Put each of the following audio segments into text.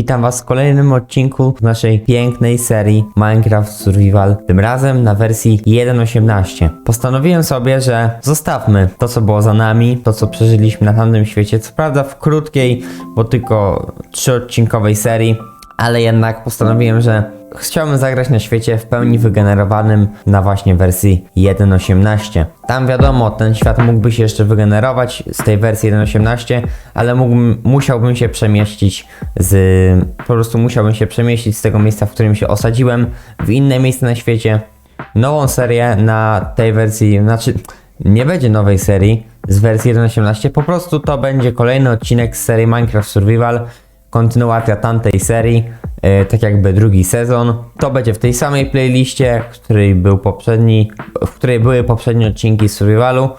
Witam Was w kolejnym odcinku z naszej pięknej serii Minecraft Survival, tym razem na wersji 1.18. Postanowiłem sobie, że zostawmy to, co było za nami, to, co przeżyliśmy na tamtym świecie, co prawda w krótkiej, bo tylko trzyodcinkowej serii, ale jednak postanowiłem, że chciałbym zagrać na świecie w pełni wygenerowanym na właśnie wersji 1.18. Tam wiadomo, ten świat mógłby się jeszcze wygenerować z tej wersji 1.18, ale mógłbym, musiałbym się przemieścić z... po prostu musiałbym się przemieścić z tego miejsca, w którym się osadziłem, w inne miejsce na świecie. Nową serię na tej wersji, znaczy nie będzie nowej serii z wersji 1.18, po prostu to będzie kolejny odcinek z serii Minecraft Survival, kontynuacja tamtej serii, e, tak jakby drugi sezon. To będzie w tej samej playliście, w której był poprzedni, w której były poprzednie odcinki Survivalu,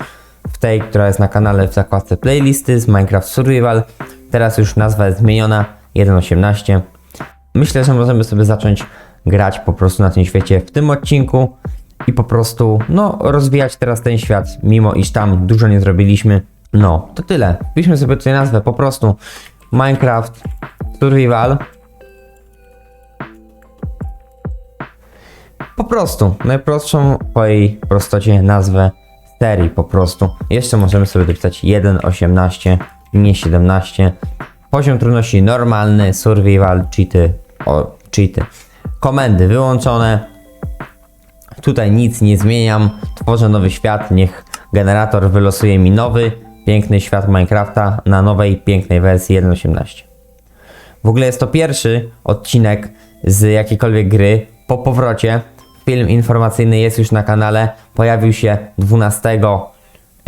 w tej, która jest na kanale w zakładce playlisty z Minecraft Survival. Teraz już nazwa jest zmieniona 1.18. Myślę, że możemy sobie zacząć grać po prostu na tym świecie w tym odcinku i po prostu, no, rozwijać teraz ten świat, mimo iż tam dużo nie zrobiliśmy. No, to tyle. Wpiszmy sobie tutaj nazwę po prostu Minecraft Survival. Po prostu, najprostszą po jej prostocie nazwę serii po prostu. Jeszcze możemy sobie dopisać 1.18, nie 17. Poziom trudności normalny, survival, cheaty, o, cheaty. Komendy wyłączone. Tutaj nic nie zmieniam. Tworzę nowy świat. Niech generator wylosuje mi nowy, piękny świat Minecrafta na nowej, pięknej wersji 1.18. W ogóle jest to pierwszy odcinek z jakiejkolwiek gry po powrocie. Film informacyjny jest już na kanale. Pojawił się 12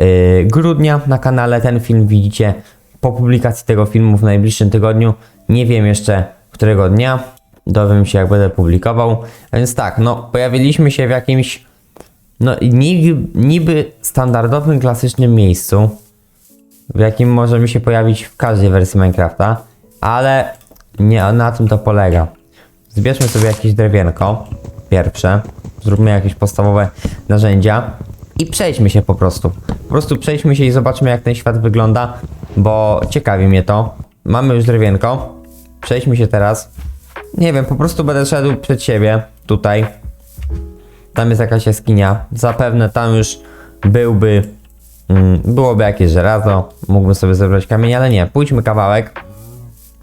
y, grudnia na kanale. Ten film widzicie po publikacji tego filmu w najbliższym tygodniu. Nie wiem jeszcze którego dnia. Dowiem się jak będę publikował. Więc tak, no pojawiliśmy się w jakimś no niby standardowym, klasycznym miejscu, w jakim możemy się pojawić w każdej wersji Minecrafta, ale nie na tym to polega. Zbierzmy sobie jakieś drewienko, pierwsze, zróbmy jakieś podstawowe narzędzia i przejdźmy się po prostu. Po prostu przejdźmy się i zobaczmy jak ten świat wygląda, bo ciekawi mnie to. Mamy już drewienko, przejdźmy się teraz. Nie wiem, po prostu będę szedł przed siebie, tutaj. Tam jest jakaś jaskinia. Zapewne tam już byłby. Mm, byłoby jakieś żelazo. Mógłbym sobie zebrać kamień, ale nie. Pójdźmy kawałek.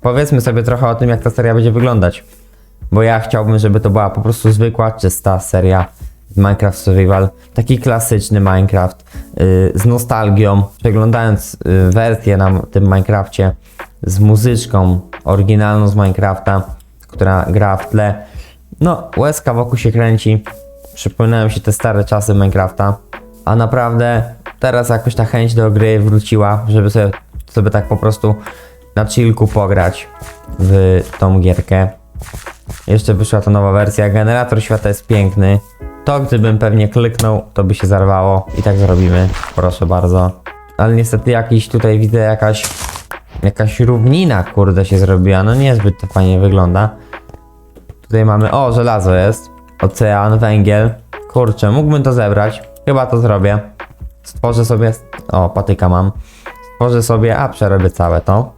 Powiedzmy sobie trochę o tym, jak ta seria będzie wyglądać. Bo ja chciałbym, żeby to była po prostu zwykła, czysta seria Minecraft Survival. Taki klasyczny Minecraft. Yy, z nostalgią. Przeglądając yy, wersję na tym Minecrafcie. Z muzyczką oryginalną z Minecrafta, która gra w tle. No, łezka wokół się kręci. Przypominają się te stare czasy Minecrafta. A naprawdę teraz jakoś ta chęć do gry wróciła, żeby sobie, sobie tak po prostu na chillku pograć w tą gierkę. Jeszcze wyszła ta nowa wersja. Generator świata jest piękny. To gdybym pewnie kliknął, to by się zarwało. I tak zrobimy. Proszę bardzo. Ale niestety jakiś tutaj widzę jakaś jakaś równina kurde się zrobiła. No niezbyt to fajnie wygląda. Tutaj mamy, o żelazo jest. Ocean, węgiel. Kurczę, mógłbym to zebrać. Chyba to zrobię. Stworzę sobie, o patyka mam. Stworzę sobie, a przerobię całe to.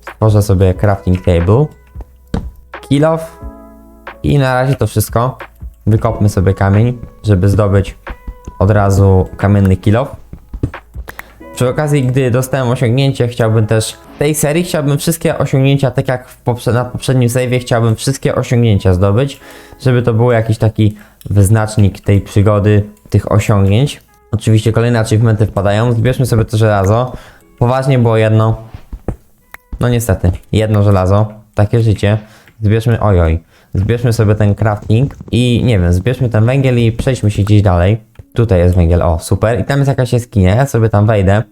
Stworzę sobie crafting table. Kill off. I na razie to wszystko. Wykopmy sobie kamień, żeby zdobyć od razu kamienny kill off. Przy okazji, gdy dostałem osiągnięcie, chciałbym też w tej serii chciałbym wszystkie osiągnięcia, tak jak poprze na poprzednim save'ie, chciałbym wszystkie osiągnięcia zdobyć, żeby to był jakiś taki wyznacznik tej przygody, tych osiągnięć. Oczywiście kolejne achievementy wpadają. Zbierzmy sobie to żelazo. Poważnie było jedno. No niestety, jedno żelazo. Takie życie. Zbierzmy, ojoj. Zbierzmy sobie ten crafting i nie wiem, zbierzmy ten węgiel i przejdźmy się gdzieś dalej. Tutaj jest węgiel, o super. I tam jest jakaś jaskinia, ja sobie tam wejdę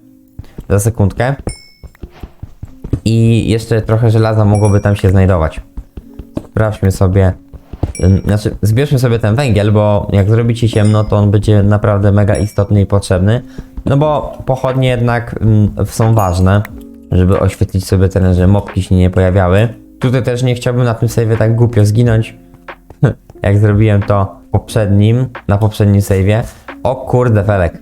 za sekundkę. I jeszcze trochę żelaza mogłoby tam się znajdować. Sprawdźmy sobie. Znaczy, zbierzmy sobie ten węgiel, bo jak zrobicie ciemno, to on będzie naprawdę mega istotny i potrzebny. No bo pochodnie jednak są ważne, żeby oświetlić sobie teren, że mopki się nie pojawiały. Tutaj też nie chciałbym na tym save'ie tak głupio zginąć, jak zrobiłem to poprzednim, na poprzednim save'ie. O kurde, Felek.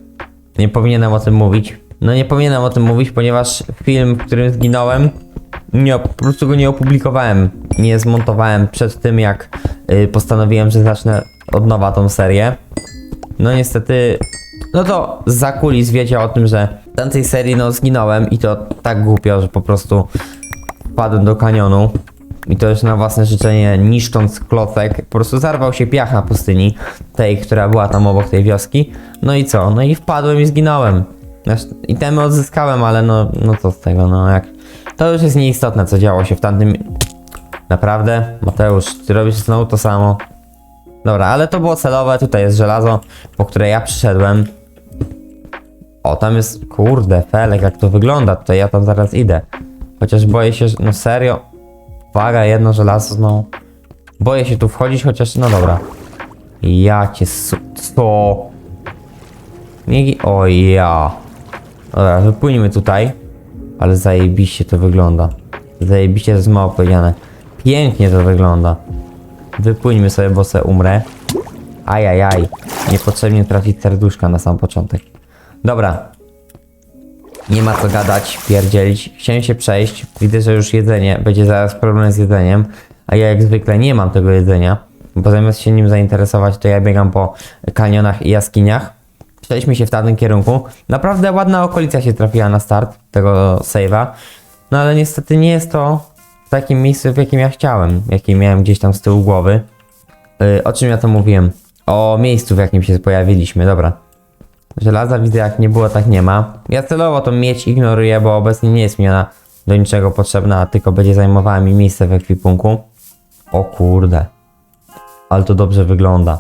Nie powinienem o tym mówić. No nie powinienem o tym mówić, ponieważ film, w którym zginąłem, nie, po prostu go nie opublikowałem. nie zmontowałem przed tym, jak postanowiłem, że zacznę od nowa tą serię. No niestety, no to za kulis wiedział o tym, że w tamtej serii no zginąłem i to tak głupio, że po prostu wpadłem do kanionu. I to już na własne życzenie, niszcząc klocek, po prostu zarwał się piach na pustyni, tej, która była tam obok tej wioski. No i co? No i wpadłem i zginąłem. Znaczy, Itemy odzyskałem, ale no, no co z tego, no jak... To już jest nieistotne, co działo się w tamtym... Naprawdę? Mateusz, ty robisz znowu to samo. Dobra, ale to było celowe, tutaj jest żelazo, po które ja przyszedłem. O, tam jest, kurde, felek, jak to wygląda, tutaj ja tam zaraz idę. Chociaż boję się, no serio, uwaga, jedno żelazo znowu. Boję się tu wchodzić, chociaż, no dobra. Ja cię su... co? Nie, o ja. Dobra, wypłyńmy tutaj. Ale zajebiście to wygląda. Zajebiście to jest mało powiedziane. Pięknie to wygląda. Wypłyńmy sobie, bo se umrę. Ajajaj. Niepotrzebnie trafić serduszka na sam początek. Dobra. Nie ma co gadać, pierdzielić. Chciałem się przejść. Widzę, że już jedzenie. Będzie zaraz problem z jedzeniem. A ja jak zwykle nie mam tego jedzenia. Bo zamiast się nim zainteresować, to ja biegam po kanionach i jaskiniach. Przeszliśmy się w tamtym kierunku. Naprawdę ładna okolica się trafiła na start tego save'a. No ale niestety nie jest to w takim miejscu, w jakim ja chciałem. Jakie miałem gdzieś tam z tyłu głowy. Yy, o czym ja to mówiłem? O miejscu, w jakim się pojawiliśmy, dobra. Żelaza widzę, jak nie było, tak nie ma. Ja celowo tą mieć ignoruję, bo obecnie nie jest mi ona do niczego potrzebna, tylko będzie zajmowała mi miejsce w ekwipunku. O kurde. Ale to dobrze wygląda.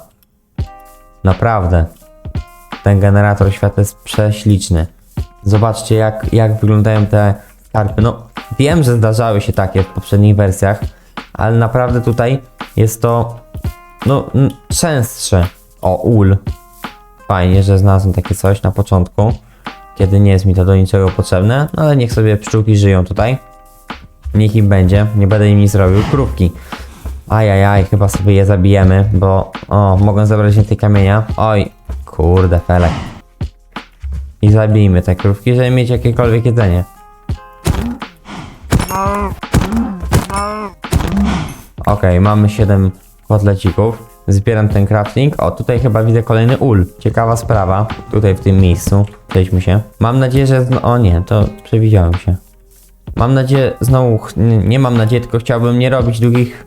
Naprawdę. Ten generator światła jest prześliczny. Zobaczcie, jak, jak wyglądają te skarpy. No, wiem, że zdarzały się takie w poprzednich wersjach, ale naprawdę tutaj jest to, no, częstsze. O, ul. Fajnie, że znalazłem takie coś na początku, kiedy nie jest mi to do niczego potrzebne, no ale niech sobie pszczółki żyją tutaj. Niech im będzie, nie będę im nic robił. Krówki. Ajajaj, chyba sobie je zabijemy, bo o, mogą zabrać więcej kamienia. Oj, kurde, felek. I zabijmy te krówki, żeby mieć jakiekolwiek jedzenie. Okej, mamy 7 kotlecików. Zbieram ten crafting. O, tutaj chyba widzę kolejny ul. Ciekawa sprawa. Tutaj w tym miejscu. Przejdźmy się. Mam nadzieję, że... zno- O nie, to przewidziałem się. Mam nadzieję, znowu, nie mam nadziei, tylko chciałbym nie robić długich,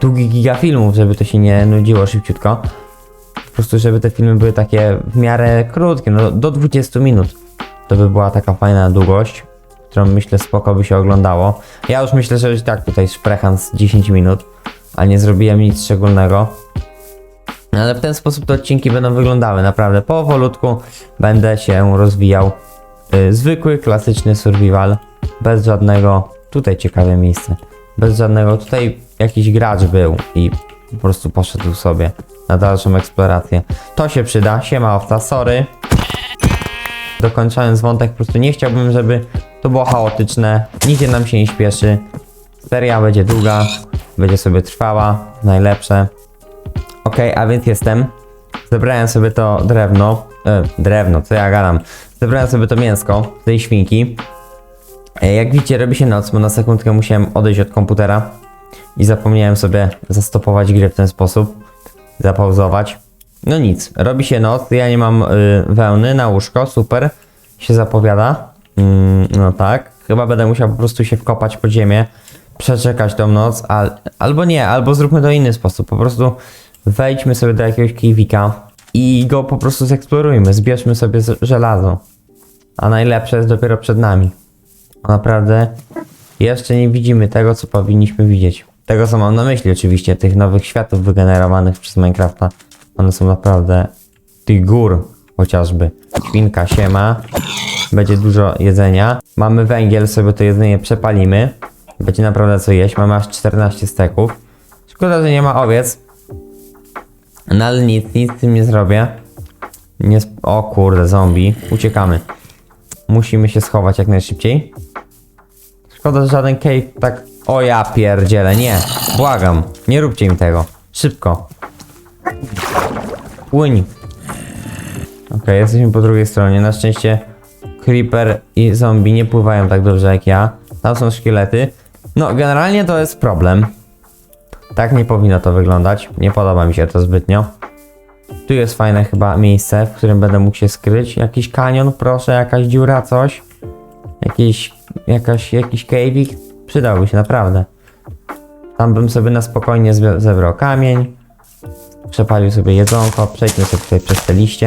długich gigafilmów, żeby to się nie nudziło szybciutko. Po prostu, żeby te filmy były takie w miarę krótkie, no do 20 minut. To by była taka fajna długość, którą myślę spoko by się oglądało. Ja już myślę, że już tak tutaj szprecham z 10 minut, a nie zrobiłem nic szczególnego. No Ale w ten sposób te odcinki będą wyglądały naprawdę powolutku. Będę się rozwijał. Y, zwykły, klasyczny survival. Bez żadnego. Tutaj ciekawe miejsce. Bez żadnego. Tutaj jakiś gracz był i po prostu poszedł sobie na dalszą eksplorację. To się przyda. Siema owca, sorry. Dokończając wątek, po prostu nie chciałbym, żeby to było chaotyczne. Nigdzie nam się nie śpieszy. Seria będzie długa, będzie sobie trwała. Najlepsze. Okej, a więc jestem. Zebrałem sobie to drewno. E, drewno, co ja gadam. Zebrałem sobie to mięsko z tej świnki. E, jak widzicie, robi się noc, bo na sekundkę musiałem odejść od komputera. I zapomniałem sobie zastopować grę w ten sposób. Zapauzować. No nic, robi się noc, ja nie mam y, wełny na łóżko, super. Się zapowiada. Mm, no tak, chyba będę musiał po prostu się wkopać pod ziemię, przeczekać tą noc, al, albo nie, albo zróbmy to inny sposób. Po prostu wejdźmy sobie do jakiegoś kiwika i go po prostu zeksplorujmy, zbierzmy sobie żelazo. A najlepsze jest dopiero przed nami. A naprawdę jeszcze nie widzimy tego, co powinniśmy widzieć. Tego, co mam na myśli, oczywiście, tych nowych światów wygenerowanych przez Minecrafta. One są naprawdę tych gór chociażby. Świnka siema. Będzie dużo jedzenia. Mamy węgiel, sobie to jedzenie przepalimy. Będzie naprawdę co jeść. Mamy aż 14 steków. Szkoda, że nie ma owiec. No ale nic, nic z tym nie zrobię. Nie o kurde, zombie. Uciekamy. Musimy się schować jak najszybciej. Szkoda, że żaden cave tak... O ja pierdzielę, nie. Błagam, nie róbcie mi tego. Szybko. Płyń. Okej, jesteśmy po drugiej stronie. Na szczęście Creeper i zombie nie pływają tak dobrze jak ja. Tam są szkielety. No, generalnie to jest problem. Tak nie powinno to wyglądać. Nie podoba mi się to zbytnio. Tu jest fajne chyba miejsce, w którym będę mógł się skryć. Jakiś kanion, proszę, jakaś dziura, coś. Jakiś, jakaś, jakiś cave'ik. Przydałby się naprawdę. Tam bym sobie na spokojnie zebrał kamień. Przepalił sobie jedzonko. Przejdźmy sobie tutaj przez te liście.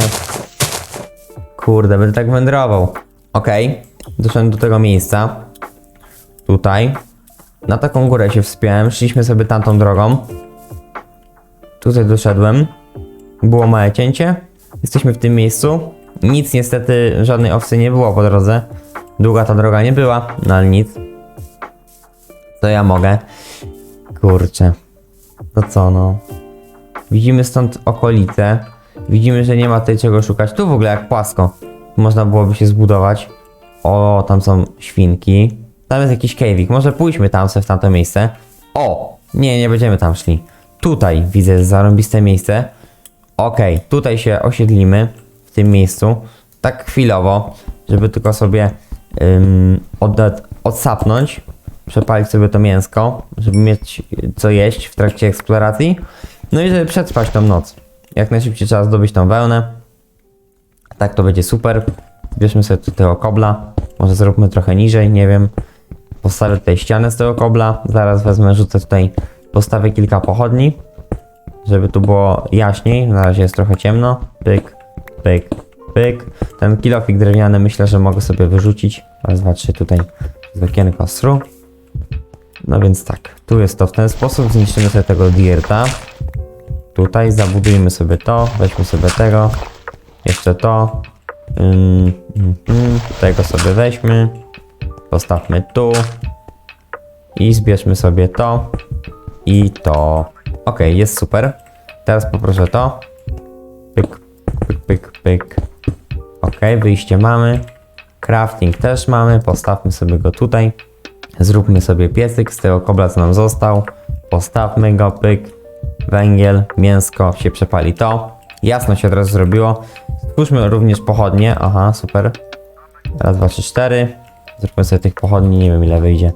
Kurde, będę tak wędrował. Okej, doszedłem do tego miejsca. Tutaj. Na taką górę się wspiąłem. Szliśmy sobie tamtą drogą. Tutaj doszedłem. Było małe cięcie. Jesteśmy w tym miejscu. Nic niestety, żadnej owcy nie było po drodze. Długa ta droga nie była, no ale nic. To ja mogę. Kurczę. To co no? Widzimy stąd okolice. Widzimy, że nie ma tutaj czego szukać. Tu w ogóle jak płasko. Można byłoby się zbudować. O, tam są świnki. Tam jest jakiś cave'ik. Może pójdźmy tam sobie w tamto miejsce. O! Nie, nie będziemy tam szli. Tutaj widzę zarąbiste miejsce. Okej, tutaj się osiedlimy w tym miejscu. Tak chwilowo, żeby tylko sobie ym, odsapnąć. Przepalić sobie to mięsko, żeby mieć co jeść w trakcie eksploracji. No i żeby przetrwać tą noc. Jak najszybciej trzeba zdobyć tą wełnę. Tak to będzie super. Bierzmy sobie tu tego kobla. Może zróbmy trochę niżej, nie wiem. Postawię tutaj ścianę z tego kobla. Zaraz wezmę, rzucę tutaj, postawię kilka pochodni. Żeby tu było jaśniej. Na razie jest trochę ciemno. Pyk, pyk, pyk. Ten kilofik drewniany myślę, że mogę sobie wyrzucić. Raz, dwa, trzy tutaj z okienko stru. No więc tak, tu jest to w ten sposób. Zniszczymy sobie tego dirta. Tutaj zabudujmy sobie to. Weźmy sobie tego. Jeszcze to. Ym, ym, ym. Tego sobie weźmy. Postawmy tu. I zbierzmy sobie to. I to. Ok, jest super. Teraz poproszę to. Pyk, pyk, pyk, pyk. Ok, wyjście mamy. Crafting też mamy. Postawmy sobie go tutaj. Zróbmy sobie piecyk z tego kobla, co nam został. Postawmy go, pyk. Węgiel, mięsko, się przepali to. Jasno się teraz zrobiło. Stwórzmy również pochodnie. Aha, super. Raz, dwa, trzy, cztery. Zróbmy sobie tych pochodni, nie wiem ile wyjdzie.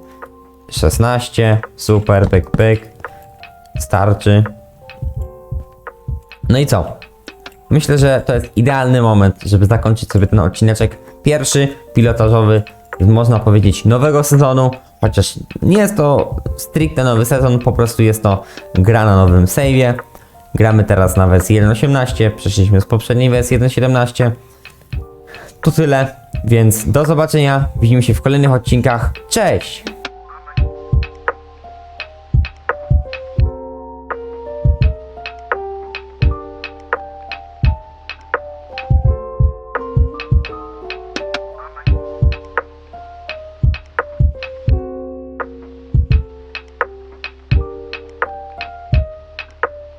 16. Super, pyk, pyk. Starczy. No i co? Myślę, że to jest idealny moment, żeby zakończyć sobie ten odcineczek. Pierwszy pilotażowy, można powiedzieć, nowego sezonu. Chociaż nie jest to stricte nowy sezon, po prostu jest to gra na nowym save'ie. Gramy teraz na wersji 1.18, przeszliśmy z poprzedniej wersji 1.17. To tyle, więc do zobaczenia. Widzimy się w kolejnych odcinkach. Cześć!